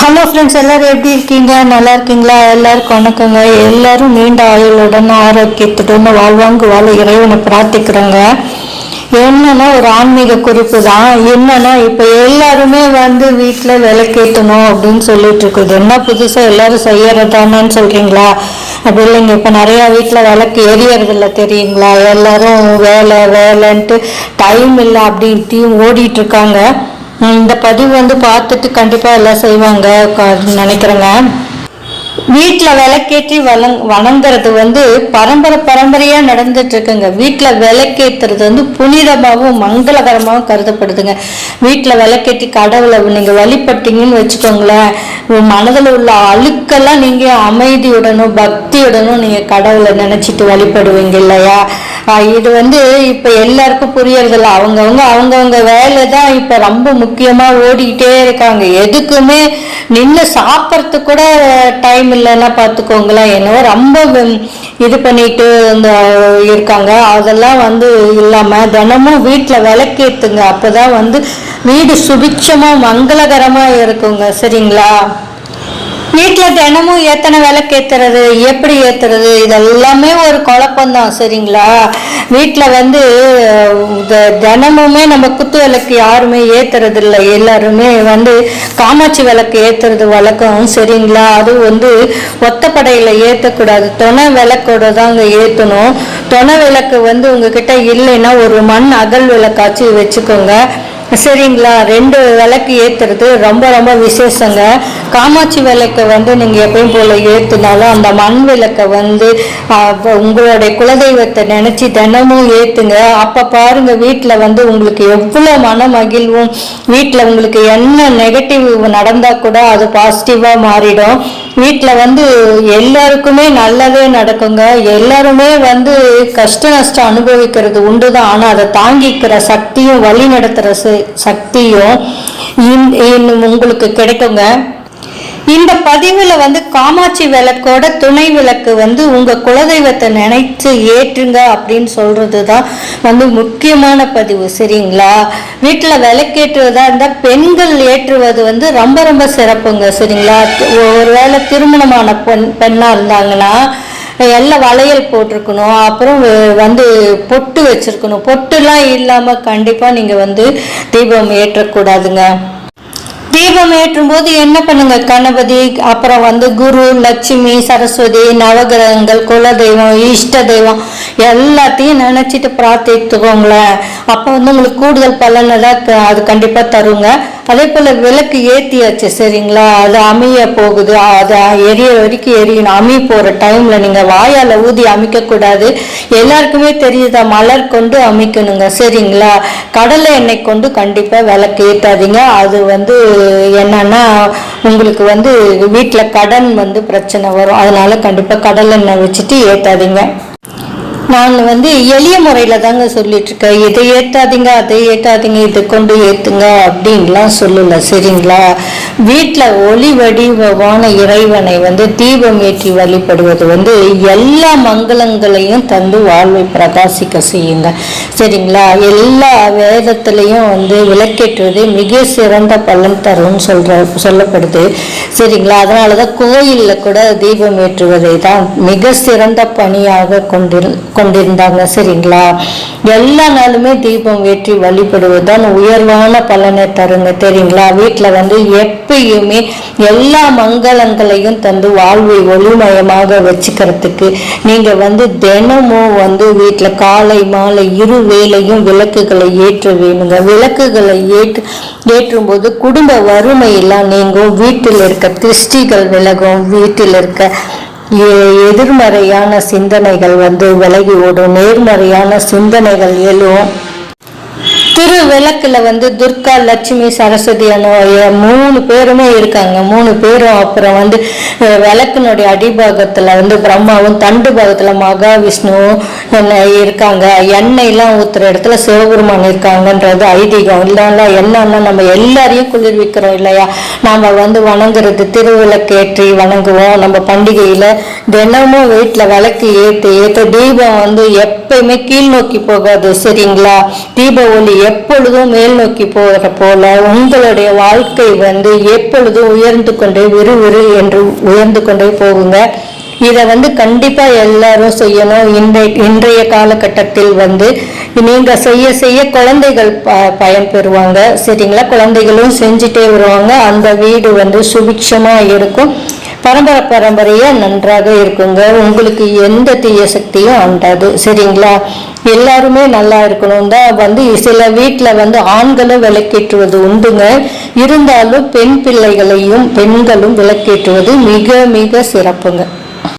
Hello friends எல்லோரும் எப்படி இருக்கீங்க? நல்லா இருக்கீங்களா? எல்லாருக்கும் வணக்கங்க. எல்லாரும் நீண்ட ஆயுளுடன் ஆரோக்கியத்துடன் வாழ்வாங்கு வாழ இறைவனை பிரார்த்திக்கிறோங்க. என்னன்னா ஒரு ஆன்மீக குறிப்பு தான். என்னன்னா இப்போ எல்லாருமே வந்து வீட்டில் விளக்கேற்றணும் அப்படின்னு சொல்லிட்டு இருக்குது என்ன புதுசாக எல்லாரும் செய்யறதானு சொல்கிறீங்களா அப்படி இல்லைங்க. இப்போ நிறையா வீட்டில் விளக்கு எரியறதில்ல தெரியுங்களா? எல்லாரும் வேலை வேலைன்ட்டு டைம் இல்லை அப்படின்ட்டு ஓடிட்டு இருக்காங்க இந்த பதிவு வந்து பார்த்துட்டு கண்டிப்பாக எல்லாம் செய்வாங்க நினைக்கிறேங்க. வீட்டில் விளக்கேற்றி வளங் வணங்குறது வந்து பரம்பரை பரம்பரையாக நடந்துட்டு இருக்குங்க வீட்டில் விளக்கேற்றுறது வந்து புனிதமாகவும் மங்களகரமாகவும் கருதப்படுதுங்க. வீட்டில் விளக்கேற்றி கடவுளை நீங்கள் வழிபட்டீங்கன்னு வச்சுக்கோங்களேன் மனதில் உள்ள அழுக்கெல்லாம் நீங்கள் அமைதியுடனும் பக்தியுடனும் நீங்கள் கடவுளை நினச்சிட்டு வழிபடுவீங்க இல்லையா? இது வந்து இப்போ எல்லாருக்கும் புரியறதில்ல. அவங்கவுங்க அவங்கவுங்க வேலை தான் இப்போ ரொம்ப முக்கியமாக ஓடிக்கிட்டே இருக்காங்க. எதுக்குமே நின்று சாப்பிட்றதுக்கு கூட டைம் இல்லைன்னா பார்த்துக்கோங்களேன். என்னவோ ரொம்ப இது பண்ணிட்டு இந்த இருக்காங்க. அதெல்லாம் வந்து இல்லாமல் தினமும் வீட்டில் விளக்கேற்றுங்க அப்போ தான் வந்து வீடு சுபிட்சமாக மங்களகரமாக இருக்குங்க. சரிங்களா? வீட்டில் தினமும் எத்தனை விளக்கு ஏற்றுறது எப்படி ஏற்றுறது இதெல்லாமே ஒரு குழப்பம்தான் சரிங்களா? வீட்டில் வந்து த- தினமுமே நம்ம குத்து விளக்கு யாருமே ஏற்றுறது இல்லை எல்லாருமே வந்து காமாட்சி விளக்கு ஏற்றுறது வழக்கம் சரிங்களா? அது வந்து ஒத்தப்படையில் ஏற்றக்கூடாது துணை விளக்கோட தாங்க ஏற்றணும் துணை விளக்கு வந்து உங்ககிட்ட இல்லைன்னா ஒரு மண் அகல் விளக்காச்சு வச்சுக்கோங்க. சரிங்களா? ரெண்டு விளக்கு ஏற்றுறது ரொம்ப ரொம்ப விசேஷங்க. காமாட்சி விளக்கை வந்து நீங்கள் எப்பயும் போல் ஏற்றுனாலும் அந்த மண் விளக்கை வந்து உங்களுடைய குலதெய்வத்தை நினச்சி தினமும் ஏற்றுங்க அப்போ பாருங்கள் வீட்டில் வந்து உங்களுக்கு எவ்வளோ மன மகிழ்வும் வீட்டில் உங்களுக்கு என்ன நெகட்டிவ் நடந்தால் கூட அது பாசிட்டிவாக மாறிடும். வீட்டில் வந்து எல்லாருக்குமே நல்லதே நடக்குங்க. எல்லாருமே வந்து கஷ்ட நஷ்டம் அனுபவிக்கிறது உண்டு தான் ஆனால் அதை தாங்கிக்கிற சக்தியும் வழி நடத்துகிற சக்தியும் இன் இன்னும் உங்களுக்கு கிடைக்குங்க. இந்த பதிவில் வந்து காமாட்சி விளக்கோட துணை விளக்கு வந்து உங்கள் குலதெய்வத்தை நினைத்து ஏற்றுங்க அப்படின்னு சொல்கிறது தான் வந்து முக்கியமான பதிவு சரிங்களா? வீட்டில் விளக்கேற்றுவதா இருந்தால் பெண்கள் ஏற்றுவது வந்து ரொம்ப ரொம்ப சிறப்புங்க சரிங்களா? ஒருவேளை திருமணமான பெண் பெண்ணாக இருந்தாங்கன்னா எல்லாம் வளையல் போட்டிருக்கணும் அப்புறம் வந்து பொட்டு வச்சிருக்கணும். பொட்டுலாம் இல்லாமல் கண்டிப்பாக நீங்கள் வந்து தீபம் ஏற்றக்கூடாதுங்க. தீபம் ஏற்றும் போது என்ன பண்ணுங்க? கணபதி அப்புறம் வந்து குரு லட்சுமி சரஸ்வதி நவகிரகங்கள் குலதெய்வம் இஷ்ட தெய்வம் எல்லாத்தையும் நினைச்சிட்டு பிரார்த்தித்துக்கோங்களேன். அப்போ வந்து உங்களுக்கு கூடுதல் பலனை தான் அது கண்டிப்பாக தருங்க. அதே போல் விளக்கு ஏற்றியாச்சு சரிங்களா? அது அமைய போகுது. அது எரிய வரைக்கும் எரியணும். அமி போகிற டைமில் நீங்கள் வாயால் ஊதி அமைக்கக்கூடாது எல்லாருக்குமே தெரியுதா? மலர் கொண்டு அமைக்கணுங்க சரிங்களா? கடலை எண்ணெய் கொண்டு கண்டிப்பாக விளக்கு ஏற்றாதீங்க அது வந்து என்னன்னா உங்களுக்கு வந்து வீட்டில் கடன் வந்து பிரச்சனை வரும். அதனால கண்டிப்பாக கடல் எண்ணெய் வச்சுட்டு ஏற்றாதீங்க நான் வந்து எளிய முறையில் தாங்க சொல்லிட்டு இருக்கேன் இதை ஏற்றாதீங்க அதை ஏற்றாதீங்க இதை கொண்டு ஏற்றுங்க அப்படின்லாம் சொல்லலை. சரிங்களா? வீட்டில் ஒளி வடிவமான இறைவனை வந்து தீபம் ஏற்றி வழிபடுவது வந்து எல்லா மங்களங்களையும் தந்து வாழ்வை பிரகாசிக்க செய்யுங்க. சரிங்களா? எல்லா வேதத்திலையும் வந்து விளக்கேற்றுவது மிக சிறந்த பலன் தரும்னு சொல்ற சொல்லப்படுது. சரிங்களா? அதனால தான் கோயிலில் கூட தீபம் ஏற்றுவதை தான் மிக சிறந்த பணியாக கொண்டிரு கொண்டிருந்தாங்க. சரிங்களா? எல்லா நாளுமே தீபம் ஏற்றி வழிபடுவது தான் உயர்வான பலனை தருங்க. தெரியுங்களா? வீட்டில் வந்து எப்பயுமே எல்லா மங்களங்களையும் தந்து வாழ்வை ஒளிமயமாக வச்சுக்கிறதுக்கு நீங்கள் வந்து தினமும் வந்து வீட்டில் காலை மாலை இரு வேலையும் விளக்குகளை ஏற்ற வேணுங்க. விளக்குகளை ஏற்று ஏற்றும் போது குடும்ப வறுமையெல்லாம் நீங்கள் நீங்கும். வீட்டில் இருக்க திருஷ்டிகள் விலகும். வீட்டில் இருக்க எ- எதிர்மறையான சிந்தனைகள் வந்து விலகி ஓடும். நேர்மறையான சிந்தனைகள் எழும். திரு விளக்குல வந்து துர்கா லட்சுமி சரஸ்வதி அனுடைய மூணு பேருமே இருக்காங்க. மூணு பேரும் அப்புறம் வந்து விளக்கினுடைய அடிபாகத்துல வந்து பிரம்மாவும் தண்டு பாகத்துல மகாவிஷ்ணுவும் என்ன இருக்காங்க. எண்ணெய்லாம் ஊத்துற இடத்துல சிவபெருமான் இருக்காங்கன்றது ஐதீகம். இல்லைன்னா என்னன்னா நம்ம எல்லாரையும் குளிர்விக்கிறோம் இல்லையா? நாம் வந்து வணங்குறது திருவிளக்கு ஏற்றி வணங்குவோம். நம்ம பண்டிகையில தினமும் வீட்டில் விளக்கு ஏற்றி ஏற்ற தீபம் வந்து எப்பயுமே கீழ் நோக்கி போகாது. சரிங்களா? தீப ஒளி எப்பொழுதும் மேல் நோக்கி போகிற போல உங்களுடைய வாழ்க்கை வந்து எப்பொழுதும் உயர்ந்து கொண்டே விறுவிறு என்று உயர்ந்து கொண்டே போகுங்க. இதை வந்து கண்டிப்பாக எல்லாரும் செய்யணும். இன்றைய இன்றைய காலகட்டத்தில் வந்து நீங்கள் செய்ய செய்ய குழந்தைகள் ப பயன்பெறுவாங்க சரிங்களா? குழந்தைகளும் செஞ்சுட்டே வருவாங்க. அந்த வீடு வந்து சுபிக்ஷமாக இருக்கும். பரம்பரை பரம்பரையா நன்றாக இருக்குங்க. உங்களுக்கு எந்த தீய சக்தியும் அண்டாது. சரிங்களா? எல்லாருமே நல்லா இருக்கணும் தான். வந்து சில வீட்டில் வந்து ஆண்களும் விளக்கேற்றுவது உண்டுங்க. இருந்தாலும் பெண் பிள்ளைகளையும் பெண்களும் விளக்கேற்றுவது மிக மிக சிறப்புங்க.